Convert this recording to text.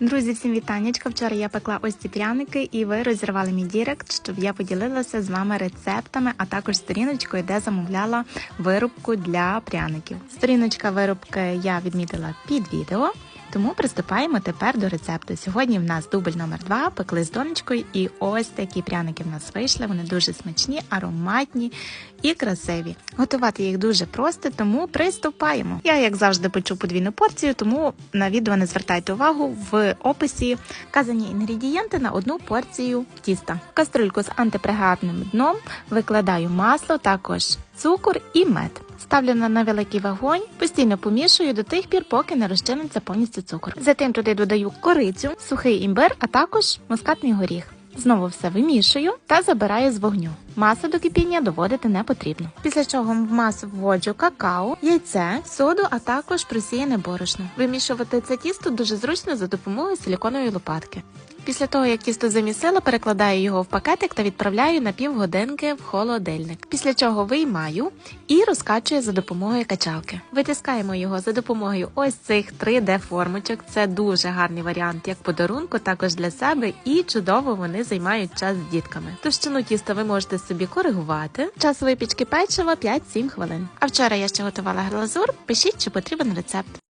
Друзі, всім вітаннячка. Вчора я пекла ось ці пряники, і ви розірвали мій дірект, щоб я поділилася з вами рецептами, а також сторіночкою, де замовляла вирубку для пряників. Сторіночка вирубки я відмітила під відео. Тому приступаємо тепер до рецепту. Сьогодні в нас дубль номер 2 пекли з донечкою, і ось такі пряники в нас вийшли. Вони дуже смачні, ароматні і красиві. Готувати їх дуже просто, тому приступаємо. Я, як завжди, печу подвійну порцію, тому на відео не звертайте увагу в описі вказані інгредієнти на одну порцію тіста. В кастрюльку з антипригарним дном викладаю масло, також цукор і мед. Ставлю на невеликий вогонь, постійно помішую до тих пір, поки не розчиниться повністю цукор. Затим туди додаю корицю, сухий імбир, а також мускатний горіх. Знову все вимішую та забираю з вогню. Масу до кипіння доводити не потрібно. Після чого в масу вводжу какао, яйце, соду, а також просіяне борошно. Вимішувати це тісто дуже зручно за допомогою силіконової лопатки. Після того, як тісто замісила, перекладаю його в пакетик та відправляю на півгодинки в холодильник. Після чого виймаю і розкачую за допомогою качалки. Витискаємо його за допомогою ось цих 3D-формочок. Це дуже гарний варіант як подарунку, також для себе, і чудово вони займають час з дітками. Товщину тіста ви можете собі коригувати. Час випічки печива 5-7 хвилин. А вчора я ще готувала глазур. Пишіть, чи потрібен рецепт.